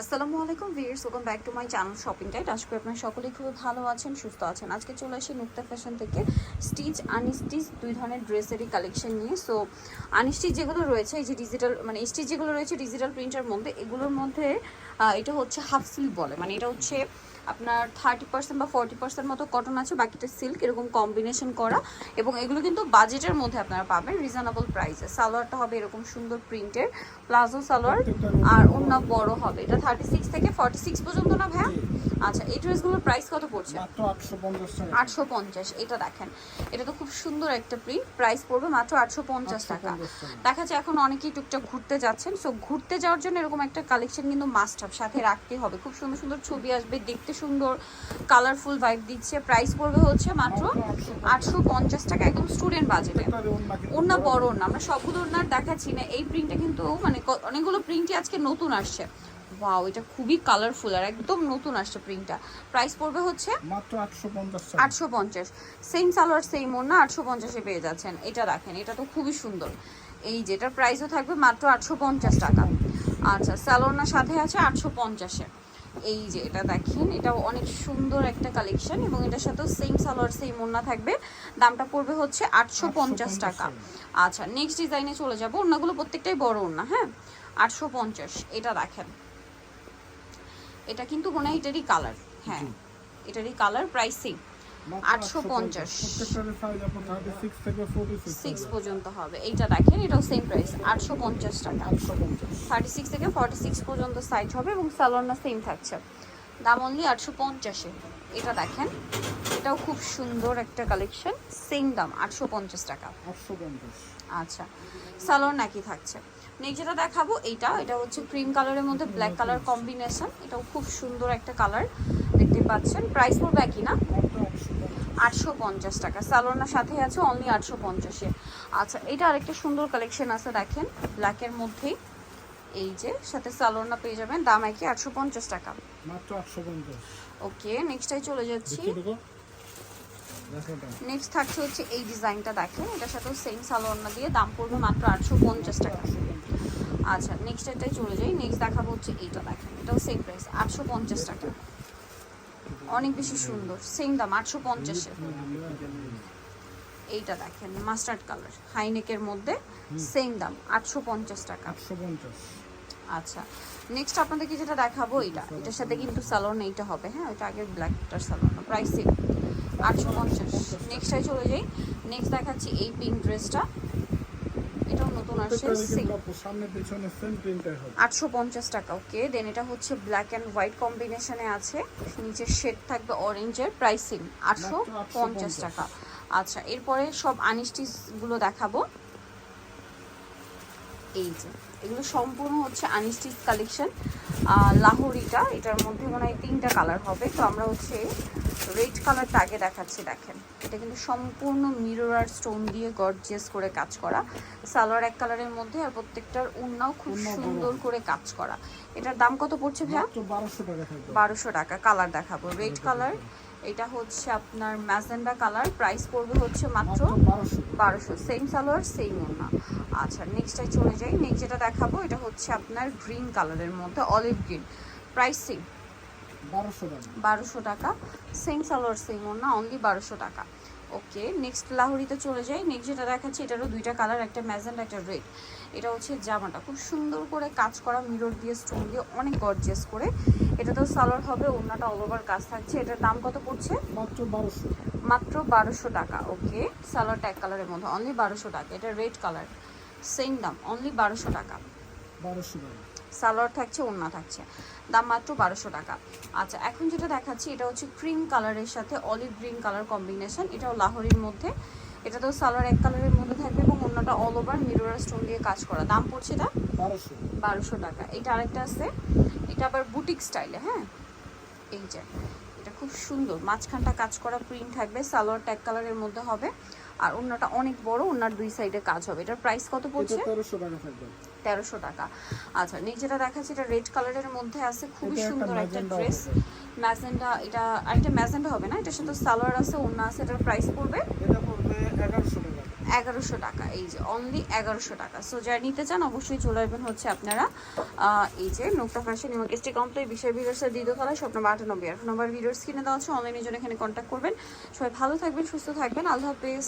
আসসালামু আলাইকুম viewers welcome back to my channel shopping tight আশা করি আপনারা সকলেই খুবই ভালো আছেন, সুস্থ আছেন। আজকে চলে আসি নুক্তা ফ্যাশন থেকে। স্টিচ আনস্টিচ দুই ধরনের ড্রেসেরই কালেকশন নিয়ে। সো আনস্টিচ যেগুলো রয়েছে, এই যে ডিজিটাল মানে স্টিচ যেগুলো রয়েছে ডিজিটাল প্রিন্টের মধ্যে, এগুলোর মধ্যে এটা হচ্ছে হাফ স্লিভ বলে। মানে এটা হচ্ছে আপনার থার্টি পার্সেন্ট বা ফর্টি পার্সেন্ট মতো কটন আছে বাকিটা সিল্ক এরকম কম্বিনেশন করা। এবং এগুলো কিন্তু বাজেটের মধ্যে আপনারা পাবেন রিজনেবল প্রাইসে সালোয়ারটা হবে এরকম সুন্দর প্রিন্টের প্লাজো সালোয়ার আর অন্য বড় হবে। এটা থার্টি সিক্স থেকে ফর্টি সিক্স পর্যন্ত না ভাইয়া? আচ্ছা এই ড্রেসগুলোর প্রাইস কত পড়ছে? আটশো পঞ্চাশ এটা দেখেন। এটা তো খুব সুন্দর একটা প্রিন্ট প্রাইস পড়বে মাত্র আটশো পঞ্চাশ টাকা 850 টাকা। দেখা যায় এখন অনেকেই টুকটাক ঘুরতে যাচ্ছেন। সো ঘুরতে যাওয়ার জন্য এরকম একটা কালেকশন কিন্তু মাস্ট সাথে রাখতে হবে। খুব সুন্দর সুন্দর ছবি আসবে দেখতে সুন্দর কালারফুল ভাইব দিচ্ছে। প্রাইস পড়বে হচ্ছে মাত্র আটশো পঞ্চাশ টাকা একদম স্টুডেন্ট বাজেটে ওনা বড় ওনা আমরা সবগুলো ওনার দেখাচ্ছি না। এই প্রিন্টটা কিন্তু মানে অনেকগুলো প্রিন্টই আজকে নতুন আসছে। ওয়াও এটা খুবই কালারফুল আর একদম নতুন আসছে প্রিন্টটা প্রাইস পড়বে হচ্ছে মাত্র আটশো পঞ্চাশ সেম সালোয়ার সেম ওনা আটশো পঞ্চাশে পেয়ে যাচ্ছেন। এটা দেখেন এটা তো খুবই সুন্দর। এই যেটার প্রাইসও থাকবে মাত্র আটশো পঞ্চাশ টাকা। আচ্ছা স্যালোনার সাথে আছে আটশো পঞ্চাশে। এই যে এটা দেখেন এটা অনেক সুন্দর একটা কালেকশন এবং এটার সাথেও সেম সালোয়ার সেম ওনা থাকবে। দামটা পড়বে হচ্ছে আটশো পঞ্চাশ টাকা। আচ্ছা নেক্সট ডিজাইনে চলে যাব। ওনাগুলো প্রত্যেকটাই বড় ওনা হ্যাঁ? আটশো পঞ্চাশ এটা দেখেন। এটা কিন্তু মনে হয় এটারই কালার হ্যাঁ। এটারই কালার প্রাইসিং মাত্র 850 প্রত্যেকটার সাইজ আপনার সিক্স পর্যন্ত হবে। এইটা দেখেন এটাও সেম প্রাইস আটশো পঞ্চাশ টাকা। আটশো পঞ্চাশ। থার্টি সিক্স থেকে ফর্টি সিক্স পর্যন্ত সাইজ হবে এবং সেম থাকছে। দাম অনলি আটশো পঞ্চাশে। এটা দেখেন এটাও খুব সুন্দর একটা কালেকশন সেম দাম আটশো পঞ্চাশ টাকা। আটশো পঞ্চাশ। আচ্ছা নাকি থাকছে। নেক্সট যেটা দেখাবো এইটা এটা হচ্ছে ক্রিম কালারের মধ্যে ব্ল্যাক কালার কম্বিনেশন এটাও খুব সুন্দর একটা কালার দেখতে পাচ্ছেন। প্রাইস পড়বে একই না? আটশো পঞ্চাশ টাকা। সালোনার সাথে আছে অনলি আটশো পঞ্চাশে। আচ্ছা এটা আরেকটা সুন্দর কালেকশন আছে দেখেন ব্ল্যাকের মধ্যেই। এই যে সাথে সালোনা পেয়ে যাবেন দাম একই আটশো পঞ্চাশ টাকা। মাত্র আটশো পঞ্চাশ। ওকে নেক্সটাই চলে যাচ্ছি। নেক্সট থাকছে হচ্ছে এই ডিজাইনটা দেখেন এটার সাথেও সেম সালোয়ারনা দিয়ে দাম পড়বে মাত্র আটশো পঞ্চাশ টাকা। আচ্ছা নেক্সট এটাই চলে যাই। নেক্সট দেখাবো হচ্ছে এইটা দেখেন এটাও সেম প্রাইস আটশো পঞ্চাশ টাকা। অনেক বেশি সুন্দর। সেম দাম আটশো পঞ্চাশে এইটা দেখেন মাস্টার্ড কালার হাইনেকের মধ্যে সেম দাম আটশো পঞ্চাশ টাকা। আচ্ছা নেক্সট আপনাদেরকে যেটা দেখাবো এটা এটার সাথে কিন্তু সালোন এইটা হবে হ্যাঁ? ওইটা আগের ব্ল্যাকটার সালোন প্রাইস সেম আটশো পঞ্চাশ। নেক্সটটাই চলে যাই। নেক্সট দেখাচ্ছি এই পিঙ্ক ড্রেসটা এটাও নতুন আসছে সামনে পিছনে সেম প্রিন্টার হবে। আটশো পঞ্চাশ টাকা ওকে দেন এটা হচ্ছে ব্ল্যাক হোয়াইট কম্বিনেশনে আছে। নিচের শেড থাকবে অরেঞ্জের প্রাইসিং আটশো পঞ্চাশ টাকা। আচ্ছা এরপরে সব আনিস্টিচগুলো দেখাবো। এই যে এগুলো সম্পূর্ণ হচ্ছে আনিস্টিচ কালেকশন লাহোরিটা এটার মধ্যে মনে হয় তিনটা কালার হবে। তো আমরা হচ্ছে রেড কালারটা আগে দেখাচ্ছি দেখেন। এটা কিন্তু সম্পূর্ণ মিরর আর স্টোন দিয়ে গর্জিয়াস করে কাজ করা। সালোয়ার এক কালারের মধ্যে আর প্রত্যেকটার উন্নাও খুব সুন্দর করে কাজ করা। এটার দাম কত পড়ছে ভাইয়া? বারোশো টাকা কালার দেখাবো। রেড কালার এটা হচ্ছে আপনার ম্যাজেন্ডা কালার প্রাইস পড়বে হচ্ছে মাত্র বারোশো বারোশো। সেম সালোয়ার সেম ওনা আচ্ছা নেক্সটটাই চলে যাই। নেক্সট যেটা দেখাবো এটা হচ্ছে আপনার গ্রিন কালারের মধ্যে অলিভ গ্রিন প্রাইস সেম বারোশো টাকা। সেম সালোয়ার সেম না অনলি বারোশো টাকা। ওকে নেক্সট লাহোরিতে চলে যাই। নেক্সট যেটা দেখাচ্ছি এটারও দুইটা কালার একটা ম্যাজেন্ট একটা রেড এটা হচ্ছে জামাটা। খুব সুন্দর করে কাজ করা মিরর দিয়ে স্টোন দিয়ে অনেক গর্জিয়াস করে। এটা তো সালোয়ার হবে ওনাটা অল ওভার কাজ থাকছে। এটার দাম কত পড়ছে? মাত্র বারোশো। মাত্র বারোশো টাকা। ওকে সালোয়ার ট্যাগ কালারের মধ্যে অনলি বারোশো টাকা। এটা রেড কালার সেম দাম অনলি বারোশো টাকা। বারোশো টাকা। সালোয়ার থাকছে ওড়না থাকছে। দাম মাত্র বারোশো টাকা। আচ্ছা এখন যেটা দেখাচ্ছি এটা হচ্ছে ক্রিম কালারের সাথে অলিভ গ্রিন কালার কম্বিনেশন এটাও লাহোরির মধ্যে। এটা তো সালোয়ার এক কালারের মধ্যে থাকবে এবং অন্যটা অল ওভার মিরর স্টোন দিয়ে কাজ করা। দাম পড়ছে এটা? বারোশো। টাকা। এটা আরেকটা আছে। এটা আবার বুটিক স্টাইলে হ্যাঁ? এই যে এটা খুব সুন্দর। মাঝখানটা কাজ করা প্রিন্ট থাকবে। সালোয়ার ট্যাগ কালারের মধ্যে হবে। আর অন্যটা অনেক বড় অন্যার দুই সাইডে কাজ হবে। এটার প্রাইস কত পড়ছে? তেরোশো টাকা থাকবে। তেরোশো টাকা। আচ্ছা নেক্সট যেটা দেখাচ্ছে এটা রেড কালারের মধ্যে আছে খুবই সুন্দর একটা ড্রেস ম্যাজেন্ডা এটা আরেকটা ম্যাজেন্ডা হবে না? এটার সাথে সালোয়ার আছে ওন্না আছে এটার প্রাইস পড়বে? এটা পড়বে এগারোশো টাকা। এগারোশো টাকা এই যে অনলি এগারোশো টাকা। সো যারা নিতে চান অবশ্যই চলে আসবেন হচ্ছে আপনারা এই যে নোক্তা ফ্যাশন ইমার্কেস্টি কমপ্লিট বিষয় ভিডিওসের দ্বিতীয় তলায় স্বপ্ন আটানব্বই আর নম্বর ভিডিওস কিনে দেওয়া হচ্ছে অনলাইনের জন্য এখানে কন্ট্যাক্ট করবেন। সবাই ভালো থাকবেন সুস্থ থাকবেন। আল্লাহ হাফেজ।